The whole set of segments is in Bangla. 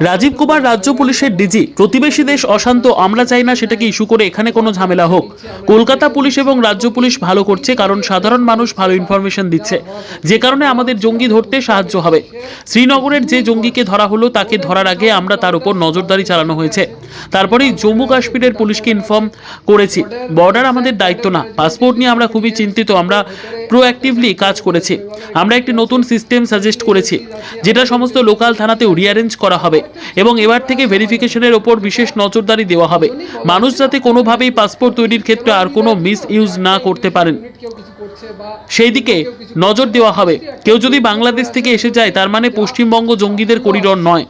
রাজীব কুমার রাজ্য পুলিশের ডিজি। প্রতিবেশী দেশ অশান্ত, আমরা চাই না সেটাকে ইস্যু করে এখানে কোনো ঝামেলা হোক। কলকাতা পুলিশ এবং রাজ্য পুলিশ ভালো করছে, কারণ সাধারণ মানুষ ভালো ইনফরমেশন দিচ্ছে। যে কারণে আমাদের জঙ্গি ধরতে সাহায্য হবে। শ্রীনগরের যে জঙ্গিকে ধরা হলো, তাকে ধরার আগে আমরা তার উপর নজরদারি চালানো হয়েছে। তারপরেই জম্মু কাশ্মীরের পুলিশকে ইনফর্ম করেছি। বর্ডার আমাদের দায়িত্ব না। পাসপোর্ট নিয়ে আমরা খুবই চিন্তিত। আমরা প্রোঅ্যাক্টিভলি কাজ করেছি। আমরা একটি নতুন সিস্টেম সাজেস্ট করেছি, যেটা সমস্ত লোকাল থানাতেও রিঅ্যারেঞ্জ করা হবে এবং এবার থেকে ভেরিফিকেশনের ওপর বিশেষ নজরদারি দেওয়া হবে। মানুষ যাতে কোনোভাবেই পাসপোর্ট তৈরির ক্ষেত্রে আর কোনো মিস ইউজ না করতে পারেন। সেই দিকে নজর দেওয়া হবে। কেউ যদি বাংলাদেশ থেকে এসে যায়, তার মানে পশ্চিমবঙ্গ জঙ্গিদের করিডর নয়।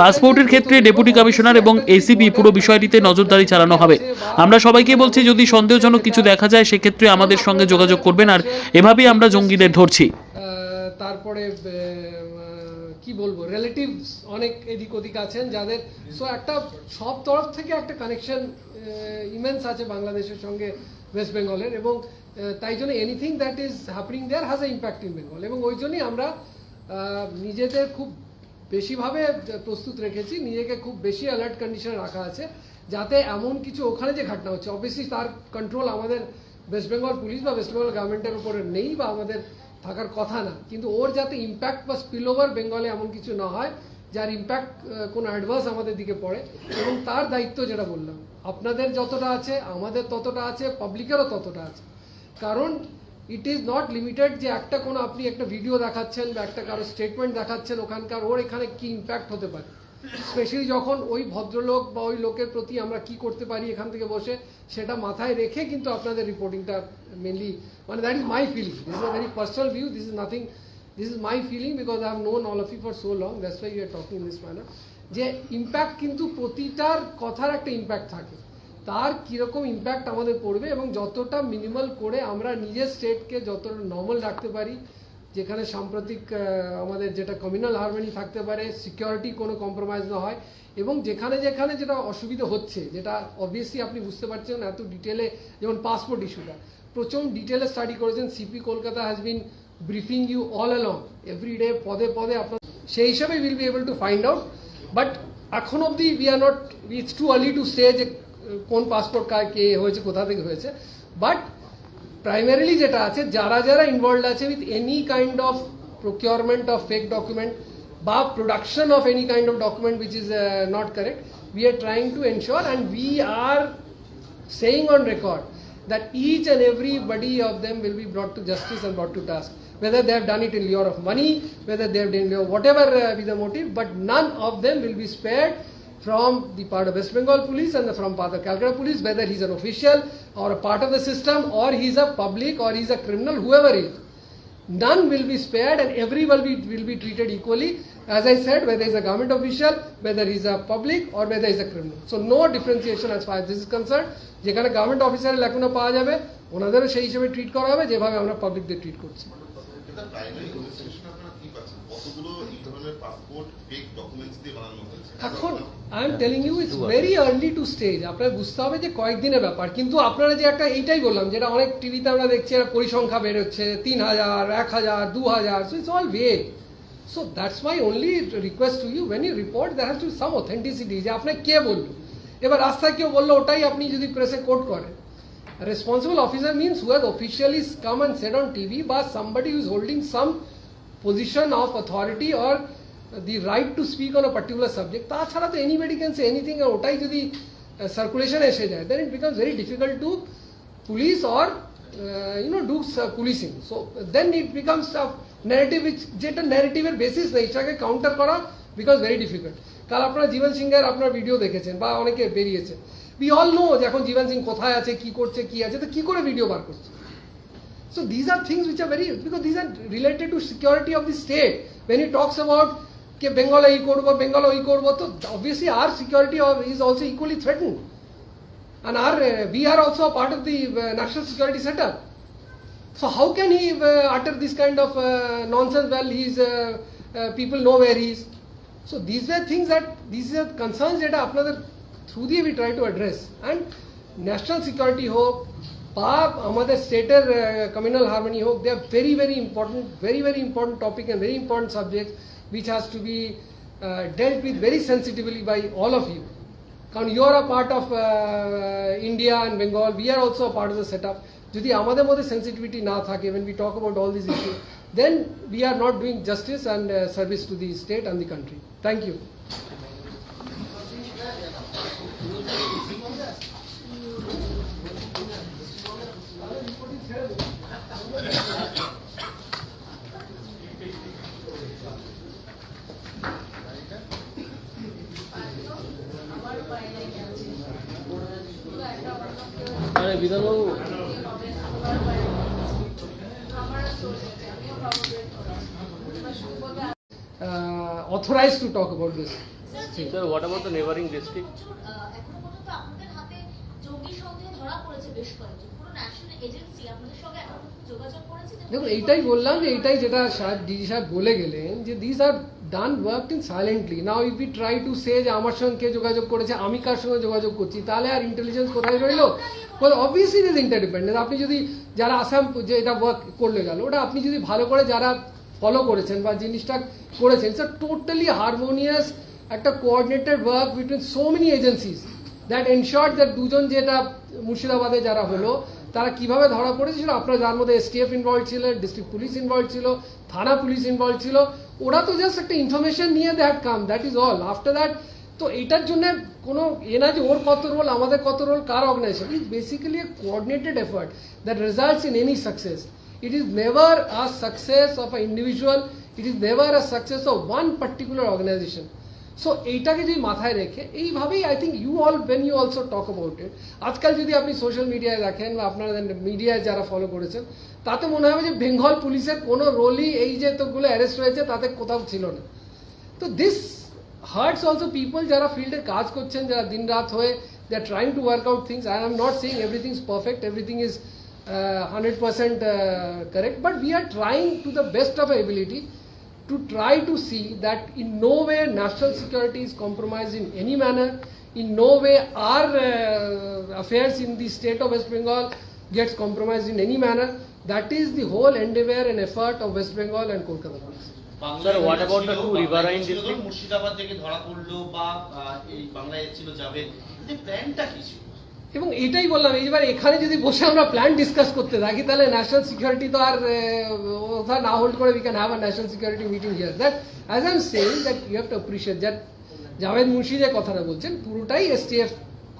পাসপোর্টের ক্ষেত্রে ডেপুটি কমিশনার এবং এসিপি পুরো বিষয়টিতে নজরদারি চালানো হবে। আমরা সবাইকে বলছি, যদি সন্দেহজনক কিছু দেখা যায়, সেক্ষেত্রে আমাদের সঙ্গে যোগাযোগ করবেন আর এভাবেই আমরা জঙ্গিদের ধরছি। তারপরে কি বলব রিলেটিভস অনেক এদিক ওদিক আছেন যাদের সো একটা, সব তরফ থেকে একটা কানেকশন ইমেন্স আছে বাংলাদেশের সঙ্গে ওয়েস্ট বেঙ্গলের এবং তাই জন্য anything that is happening there has a impact in Bengal এবং ওই জন্যই আমরা নিজেদের খুব বেশিভাবে প্রস্তুত রেখেছি। নিজেকে খুব বেশি অ্যালার্ট কন্ডিশনে রাখা আছে। যাতে এমন কিছু ওখানে যে ঘটনা হচ্ছে অবভিয়াসলি তার কন্ট্রোল আমাদের ওয়েস্ট বেঙ্গল পুলিশ বা ওয়েস্ট বেঙ্গল গভর্নমেন্টের উপরে নেই বা আমাদের থাকার কথা না। কিন্তু ওর যাতে ইম্প্যাক্ট বা স্পিল ওভার বেঙ্গলে এমন কিছু না হয়, যার ইম্প্যাক্ট কোনো অ্যাডভান্স আমাদের দিকে পড়ে। এবং তার দায়িত্ব যেটা বললাম, আপনাদের যতটা আছে, আমাদের ততটা আছে পাবলিকেরও ততটা আছে। কারণ ইট ইজ নট লিমিটেড যে একটা কোনো আপনি একটা ভিডিও দেখাচ্ছেন বা একটা কারও স্টেটমেন্ট দেখাচ্ছেন ওখানকার, ওর এখানে কি ইম্প্যাক্ট হতে পারে? স্পেশালি যখন ওই ভদ্রলোক বা ওই লোকের প্রতি আমরা কি করতে পারি এখান থেকে বসে, সেটা মাথায় রেখে কিন্তু আপনাদের রিপোর্টিংটা মেনলি মানে that is my feeling this is a very personal view this is nothing this is my feeling because I have known all of you for so long that's why you are talking this manner যে ইম্প্যাক্ট কিন্তু প্রতিটার কথার একটা ইম্প্যাক্ট থাকে। তার কীরকম ইম্প্যাক্ট আমাদের পড়বে এবং যতটা মিনিমাল করে আমরা নিজের স্টেটকে যতটা নর্মাল রাখতে পারি, যেখানে সাম্প্রতিক আমাদের যেটা কমিউনাল হারমোনি থাকতে পারে সিকিউরিটি কোনো কম্প্রোমাইজ না হয়, এবং যেখানে যেখানে যেটা অসুবিধা হচ্ছে, যেটা অবভিয়াসলি আপনি বুঝতে পারছেন এত ডিটেলে যেমন পাসপোর্ট ইস্যুটা প্রচুর ডিটেলে স্টাডি করেছেন CP Kolkata has been briefing you all along every day পদে পদে আপনার, সেই হিসাবে will be able to find out but এখন অবধি we are not it's too early to say যে কোন পাসপোর্ট কার কে হয়েছে কোথা থেকে হয়েছে বাট প্রাইমারিলি যেটা আছে যারা যারা ইনভলভ আছে with any kind of procurement of fake document বা production of any kind of document which is not correct we are trying to ensure and we are saying on record that each and everybody of them will be brought to justice and brought to task. Whether they have done it in lieu of money, whether they have done it whatever uh, be the motive, but none of them will be spared from the part of West Bengal police and the, from part of Calcutta police, whether he's an official or a part of the system or he's a public or he's a criminal, whoever he is. None will be spared and every will be, will be treated equally. As I said, whether he's a government official, whether he's a public or whether he's a criminal. So no differentiation as far as this is concerned. যেখানে গভর্নমেন্ট অফিসারের লেখানো পাওয়া যাবে ওনাদেরও সেই হিসেবে ট্রিট করা হবে যেভাবে আমরা পাবলিকদের ট্রিট করছি কতগুলো এই ধরনের পাসপোর্ট ফেক ডকুমেন্টস দিয়ে বানানো হয়েছে? এখন I am telling you it's very early to stage আপনার বুঝতে হবে যে কয়েকদিনের ব্যাপার। কিন্তু আপনারা যে একটা এইটাই বললাম যেটা অনেক টিভিতে আমরা দেখছি একটা পরিসংখ্যা বেরোচ্ছে তিন হাজার এক হাজার দু হাজার so it's all vague so that's my only request to you when you report there has to some authenticity যে আপনাকে কে বলল? এবার রাস্তায় কেউ বলল ওটাই আপনি যদি প্রেসে কোট করেন। Responsible officer means who has officially come and said on TV বা somebody who is holding some position of authority or the right to speak on a particular subject তাছাড়া তো anybody can say anything আর ওটাই যদি সার্কুলেশন এসে যায় very difficult to police or uh, you know do uh, policing so then it becomes a narrative which যেটা এর বেসিস নেই সেটাকে কাউন্টার করা বিকজ ভেরি ডিফিকাল্ট কাল আপনারা জীবন সিংহের আপনার ভিডিও দেখেছেন বা অনেকে বেরিয়েছে উই অল নো যে এখন জীবন সিং কোথায় আছে কি করছে কি আছে তো কি করে ভিডিও বার করছে So these are things which are very, because these are related to security of the state. When he talks about Bengal Bengal ये करबो बंगाल ये तो obviously our security is also equally threatened and our uh, we are also a part of the uh, national security setup so how can he uh, utter this kind of nonsense well he's uh, uh, people know where he is so these were things that these are concerns that apna through the we try to address and national security hope. বা আমাদের স্টেটের কমিউনাল হারমোনি হোক they are very very important very very important topic and very important subject which has to be uh, dealt with very sensitively by all of you. কারণ you are a part of India and Bengal we are also part of the set up যদি আমাদের মধ্যে সেন্সিটিভিটি না থাকে when we talk about all these issues then we are not doing justice and uh, service to the state and the country. Thank আরে বিধানবাবু। uh, authorized to talk about this. Sir what about the district দেখুন এইটাই বললাম যে এইটাই যেটা সাহেব ডিজি সাহেব বলে গেলেন যে this are done work in silently now if you try to say যে আমার সঙ্গে কে যোগাযোগ করেছে, আমি কার সঙ্গে যোগাযোগ করছি, তাহলে আর ইন্টেলিজেন্স কোথায় রইল? অবভিয়াসলি ইজ ইন্টারডিপেন্ডেন্ট আপনি যদি যারা আসাম যে এটা ওয়ার্ক করলে গেল, ওটা আপনি যদি ভালো করে যারা ফলো করেছেন বা জিনিসটা করেছেন স্যার টোটালি হারমোনিয়াস একটা coordinated work between so many agencies that ensure that দুজন যেটা মুর্শিদাবাদে যারা হলো তারা কীভাবে ধরা পড়েছিল আপনারা যার মধ্যে এসটিএফ ইনভলভ ছিল ডিস্ট্রিক্ট পুলিশ ইনভলভ ছিল, থানা পুলিশ ইনভলভ ছিল। ওরা তো জাস্ট একটা ইনফরমেশন নিয়ে that come that is all after that তো এটার জন্য কোনো এ না যে ওর কত রোল আমাদের কত role car organization is basically a coordinated effort that results in any success it is never a success of an individual, it is never a success of one particular organization so এইটাকে যদি মাথায় রেখে, এইভাবেই I think you all when you also talk about it আজকাল যদি আপনি সোশ্যাল মিডিয়ায় দেখেন বা আপনারা মিডিয়ায় যারা ফলো করেছেন, তাতে মনে হবে যে বেঙ্গল পুলিশের কোনো রোলই এই যে তোগুলো অ্যারেস্ট হয়েছে তাতে কোথাও ছিল না। তো দিস হার্টস অলসো পিপল যারা ফিল্ডে কাজ করছেন, যারা দিন রাত হয়ে they are trying to work out things I am not saying everything is perfect everything is hundred percent correct but we are trying to the best of ability to try to see that in no way national security is compromised in any manner in no way our uh, affairs in the state of west bengal gets compromised in any manner that is the whole endeavor and effort of west bengal and kolkata police Sir, what about the two riverine ছিল district? মুর্শিদাবাদ থেকে ধরা পড়লো বা আহ, এই বাংলায় ছিল যাবে যে প্ল্যানটা কি ছিল এবং এটাই বললাম, এইবার এখানে যদি বসে আমরা প্ল্যান ডিসকাস করতে থাকি, তাহলে ন্যাশনাল সিকিউরিটি তো আর ওটা না হোল্ড করে we can have a national security meeting here that as I am saying that you have to appreciate that Javed Munshi যে কথাটা বলছেন, পুরোটাই এসটিএফ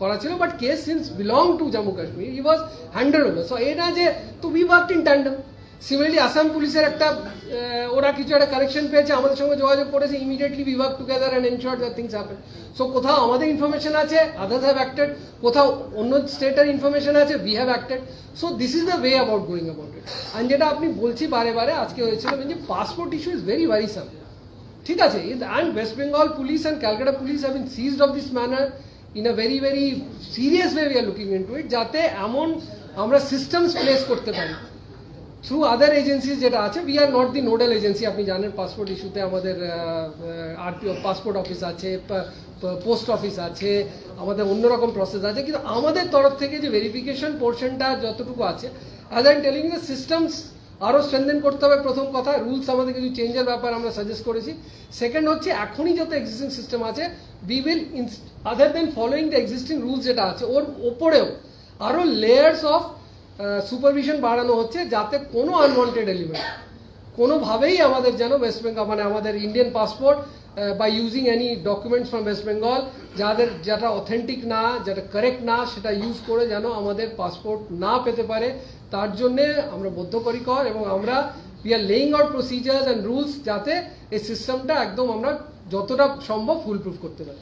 করা ছিল but case since belong to Jammu Kashmir he was handed over so এটা যে, তো we work in tandem similarly Assam পুলিশের একটা ওরা কিছু একটা কারেকশন পেয়েছে, আমাদের সঙ্গে যোগাযোগ করেছে immediately work together and ensure that things happen so কোথাও আমাদের ইনফরমেশন আছে আদার্স হ্যাভ অ্যাক্টেড কোথাও অন্য স্টেটের ইনফরমেশন আছে we have acted so this is the way about going about it আর যেটা আপনি বলছি বারে বারে, আজকে হয়েছিল যে passport issue is very worrisome ঠিক আছে and West Bengal police and Calcutta police have been seized of this manner in a very very serious way we are looking into it যাতে এমন আমরা সিস্টেমস প্লেস করতে পারি। থ্রু আদার এজেন্সিজ যেটা আছে we are not the nodal agency আপনি জানেন পাসপোর্ট ইস্যুতে আমাদের আরপিও পাসপোর্ট অফিস আছে পোস্ট অফিস আছে, আমাদের অন্যরকম প্রসেস আছে, কিন্তু আমাদের তরফ থেকে যে ভেরিফিকেশন পোর্শনটা যতটুকু আছে as I telling the systems আরও স্ট্রেনদেন করতে হবে প্রথম কথা রুলস আমাদের কিছু চেঞ্জের ব্যাপার আমরা সাজেস্ট করেছি। সেকেন্ড হচ্ছে, এখনই যত এক্সিস্টিং সিস্টেম আছে we will other then following the existing rules যেটা আছে, ওর ওপরেও আরও লেয়ার্স অফ সুপারভিশন বাড়ানো হচ্ছে যাতে কোনো আনওয়ান্টেড এলিমেন্ট কোনোভাবেই আমাদের যেন ওয়েস্ট বেঙ্গল মানে আমাদের ইন্ডিয়ান পাসপোর্ট বা using any documents from West Bengal যাদের, যেটা অথেন্টিক না, যেটা কারেক্ট না, সেটা ইউজ করে যেন আমাদের পাসপোর্ট না পেতে পারে, তার জন্যে আমরা বদ্ধপরিকর এবং আমরা we are laying out procedures and rules যাতে এই সিস্টেমটা একদম আমরা যতটা সম্ভব ফুল প্রুফ করতে পারি।